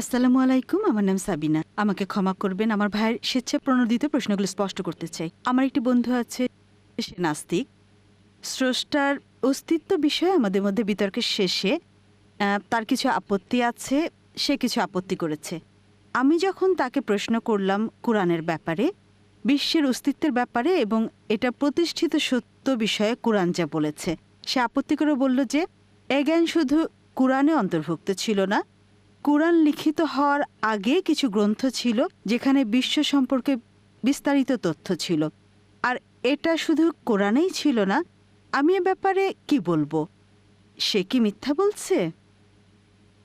আসসালামু আলাইকুম, আমার নাম সাবিনা। আমাকে ক্ষমা করবেন, আমার ভাইয়ের স্বেচ্ছা প্রণোদিত প্রশ্নগুলো স্পষ্ট করতে চাই। আমার একটি বন্ধু আছে, সে নাস্তিক। স্রষ্টার অস্তিত্ব বিষয়ে আমাদের মধ্যে বিতর্কের শেষে তার কিছু আপত্তি আছে, সে কিছু আপত্তি করেছে। আমি যখন তাকে প্রশ্ন করলাম কোরআনের ব্যাপারে, বিশ্বের অস্তিত্বের ব্যাপারে এবং এটা প্রতিষ্ঠিত সত্য বিষয়ে কোরআন যা বলেছে, সে আপত্তি করে বলল যে, এ জ্ঞান শুধু কোরআনে অন্তর্ভুক্ত ছিল না কোরআন লিখিত হওয়ার আগে কিছু গ্রন্থ ছিল যেখানে বিশ্ব সম্পর্কে বিস্তারিত তথ্য ছিল। আর এটা শুধু কোরআনেই ছিল না, আমি এ ব্যাপারে কি বলব? সে কি মিথ্যা বলছে?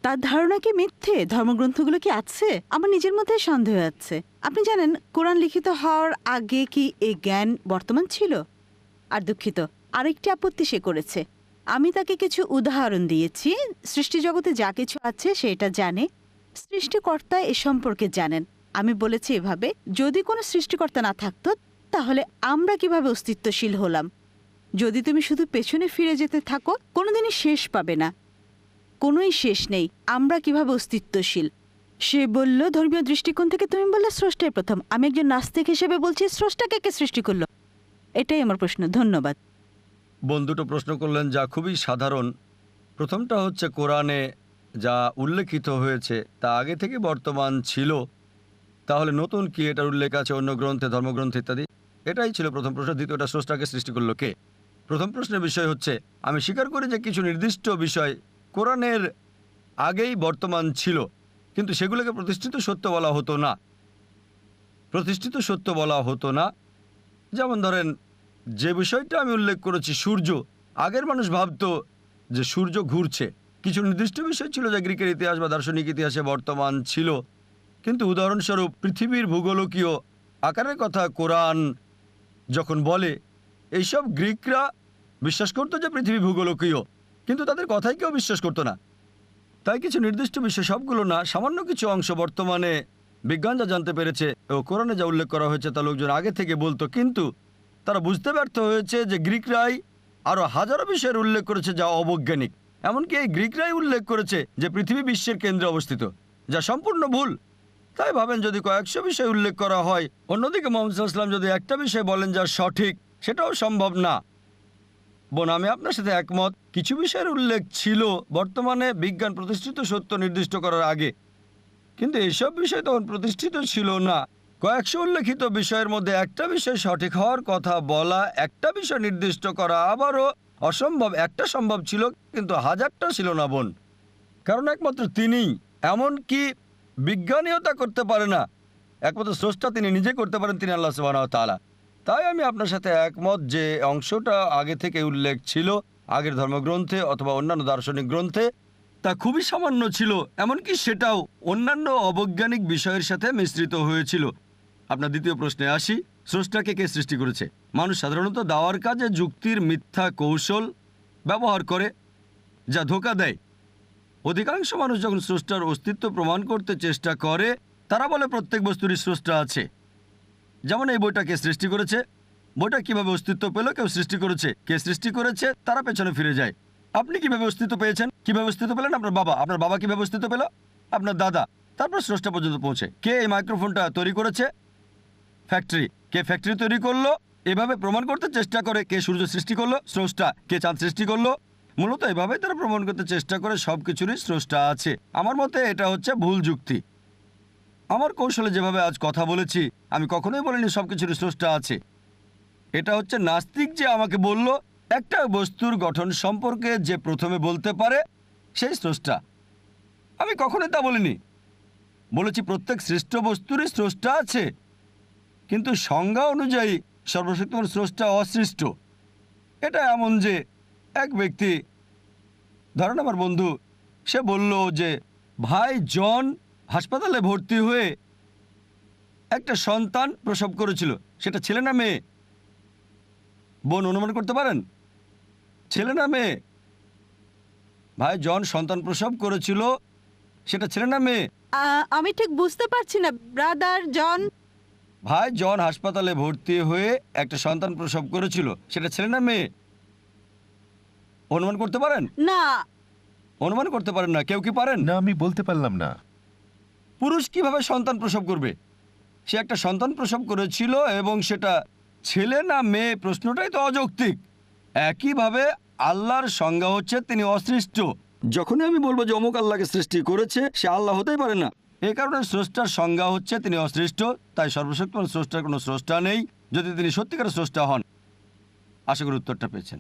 তার ধারণা কি মিথ্যে? ধর্মগ্রন্থগুলো কি আছে? আমার নিজের মধ্যে সন্দেহ আছে। আপনি জানেন, কোরআন লিখিত হওয়ার আগে কি এই জ্ঞান বর্তমান ছিল? আর দুঃখিত, আরেকটি আপত্তি সে করেছে। আমি তাকে কিছু উদাহরণ দিয়েছি। সৃষ্টি জগতে যা কিছু আছে সেটা জানে। সৃষ্টিকর্তা এ সম্পর্কে জানেন। আমি বলেছি এভাবে, যদি কোনো সৃষ্টিকর্তা না থাকতো, তাহলে আমরা কীভাবে অস্তিত্বশীল হলাম? যদি তুমি শুধু পেছনে ফিরে যেতে থাকো, কোনোদিনই শেষ পাবে না। কোনোই শেষ নেই, আমরা কীভাবে অস্তিত্বশীল? সে বলল, ধর্মীয় দৃষ্টিকোণ থেকে তুমি বললে স্রষ্টাই প্রথম। আমি একজন নাস্তিক হিসেবে বলছি স্রষ্টাকে কে সৃষ্টি করল? এটাই আমার প্রশ্ন। ধন্যবাদ। বন্ধুটো প্রশ্ন করলেন, যা খুবই সাধারণ। প্রথমটা হচ্ছে, কোরআনে যা উল্লেখিত হয়েছে, তা আগে থেকে বর্তমান ছিল। তাহলে নতুন কি এটার উল্লেখ আছে অন্য গ্রন্থে, ধর্মগ্রন্থ ইত্যাদি? এটাই ছিল প্রথম প্রশ্ন। দ্বিতীয়টা স্রষ্টাকে সৃষ্টি করল কে? প্রথম প্রশ্নের বিষয় হচ্ছে, আমি স্বীকার করি যে কিছু নির্দিষ্ট বিষয় কোরআনের আগেই বর্তমান ছিল, কিন্তু সেগুলোকে প্রতিষ্ঠিত সত্য বলা হতো না। প্রতিষ্ঠিত সত্য বলা হতো না। যেমন ধরেন যে বিষয়টা আমি উল্লেখ করেছি, সূর্য। আগের মানুষ ভাবতো যে সূর্য ঘুরছে। কিছু নির্দিষ্ট বিষয় ছিল যা গ্রিকের ইতিহাস বা দার্শনিক ইতিহাসে বর্তমান ছিল। কিন্তু উদাহরণস্বরূপ পৃথিবীর ভূগোলকীয় আকারের কথা কোরআন যখন বলে, এইসব গ্রিকরা বিশ্বাস করতো যে পৃথিবী ভূগোলকীয়, কিন্তু তাদের কথাই কেউ বিশ্বাস করতো না। তাই কিছু নির্দিষ্ট বিষয় সবগুলো না, সামান্য কিছু অংশ বর্তমানে বিজ্ঞান যা জানতে পেরেছে ও কোরআনে যা উল্লেখ করা হয়েছে তা লোকজন আগে থেকে বলতো। কিন্তু তারা বুঝতে ব্যর্থ হয়েছে যে গ্রিকরাই আরও হাজারো বিষয়ের উল্লেখ করেছে যা অবৈজ্ঞানিক। এমনকি এই গ্রিকরাই উল্লেখ করেছে যে পৃথিবী বিশ্বের কেন্দ্রে অবস্থিত, যা সম্পূর্ণ ভুল। তাই ভাবেন যদি কয়েকশো বিষয় উল্লেখ করা হয়, অন্যদিকে মোহাম্মদ যদি একটা বিষয় বলেন যা সঠিক, সেটাও সম্ভব না। বোন, আমি আপনার সাথে একমত, কিছু বিষয়ের উল্লেখ ছিল বর্তমানে বিজ্ঞান প্রতিষ্ঠিত সত্য নির্দিষ্ট করার আগে। কিন্তু এসব বিষয় তখন প্রতিষ্ঠিত ছিল না। কয়েকশো উল্লেখিত বিষয়ের মধ্যে একটা বিষয় সঠিক হওয়ার কথা বলা, একটা বিষয় নির্দিষ্ট করা আবারও অসম্ভব, একটা সম্ভব ছিল কিন্তু হাজারটা ছিল না বোন। কারণ একমাত্র তিনিই এমন কি বিজ্ঞানীও তা করতে পারে না। একমাত্র স্রষ্টা তিনি নিজে করতে পারেন, তিনি আল্লাহ সুবাহ তালা তাই আমি আপনার সাথে একমত যে অংশটা আগে থেকে উল্লেখ ছিল, আগের ধর্মগ্রন্থে অথবা অন্যান্য দার্শনিক গ্রন্থে, তা খুবই সামান্য ছিল, এমনকি সেটাও অন্যান্য অবৈজ্ঞানিক বিষয়ের সাথে মিশ্রিত হয়েছিল। আপনার দ্বিতীয় প্রশ্নে আসি। স্রষ্টাকে কে সৃষ্টি করেছে? মানুষ সাধারণত দাওয়ার কাজে যুক্তির মিথ্যা কৌশল ব্যবহার করে, যা ধোকা দেয়। অধিকাংশ মানুষ যখন স্রষ্টার অস্তিত্ব প্রমাণ করতে চেষ্টা করে, তারা বলে প্রত্যেক বস্তুরই স্রষ্টা আছে। যেমন এই বইটা কে সৃষ্টি করেছে? বইটা কীভাবে অস্তিত্ব পেল, কেউ সৃষ্টি করেছে? কে সৃষ্টি করেছে? তারা পেছনে ফিরে যায়। আপনি কীভাবে অস্তিত্ব পেয়েছেন? কীভাবে অস্তিত্ব পেলেন? আপনার বাবা। আপনার বাবা কীভাবে অস্তিত্ব পেল? আপনার দাদা। তারপর স্রষ্টা পর্যন্ত পৌঁছে। কে এই মাইক্রোফোনটা তৈরি করেছে? ফ্যাক্টরি কে ফ্যাক্টরি তৈরি করল? এভাবে প্রমাণ করতে চেষ্টা করে কে সূর্য সৃষ্টি করল, স্রষ্টা। কে চাঁদ সৃষ্টি করল? মূলত এভাবেই তারা প্রমাণ করতে চেষ্টা করে সব কিছুরই স্রষ্টা আছে। আমার মতে এটা হচ্ছে ভুল যুক্তি। আমার কৌশলে যেভাবে আজ কথা বলেছি, আমি কখনোই বলিনি সব কিছুরই স্রষ্টা আছে। এটা হচ্ছে নাস্তিক যে আমাকে বলল, একটা বস্তুর গঠন সম্পর্কে যে প্রথমে বলতে পারে, সেই স্রষ্টা। আমি কখনোই তা বলিনি। বলেছি প্রত্যেক সৃষ্ট বস্তুরই স্রষ্টা আছে। কিন্তু সংজ্ঞা অনুযায়ী সর্বশক্তিমান স্রষ্টা অসৃষ্ট। এটা এমন যে এক ব্যক্তি, ধরেন আমার বন্ধু, সে বলল যে, ভাই জন হাসপাতালে ভর্তি হয়ে একটা সন্তান প্রসব করেছিল। সেটা ছেলে না মেয়ে? বোন অনুমান করতে পারেন? ছেলে না মেয়ে? ভাই জন সন্তান প্রসব করেছিল, সেটা ছেলে না মেয়ে? আমি ঠিক বুঝতে পারছি না, ব্রাদার জন ভাই জন হাসপাতালে ভর্তি হয়ে একটা সন্তান প্রসব করেছিল সেটা ছেলে না মেয়ে? অনুমান করতে পারেন? না। অনুমান করতে পারেন না কেউ কি পারেন? না আমি বলতে পারলাম না। পুরুষ কীভাবে সন্তান প্রসব করবে? সে একটা সন্তান প্রসব করেছিল এবং সেটা ছেলে না মেয়ে প্রশ্নটাই তো অযৌক্তিক। একইভাবে আল্লাহর সংজ্ঞা হচ্ছে তিনি অসৃষ্ট। যখনই আমি বলব যে অমুক আল্লাহকে সৃষ্টি করেছে সে আল্লাহ হতেই পারে না। এই কারণে স্রষ্টার সংজ্ঞা হচ্ছে তিনি অসৃষ্ট, তাই সর্বশক্তিমান স্রষ্টার কোনো স্রষ্টা নেই, যদি তিনি সত্যিকার স্রষ্টা হন। আশা করি উত্তরটা পেয়েছেন।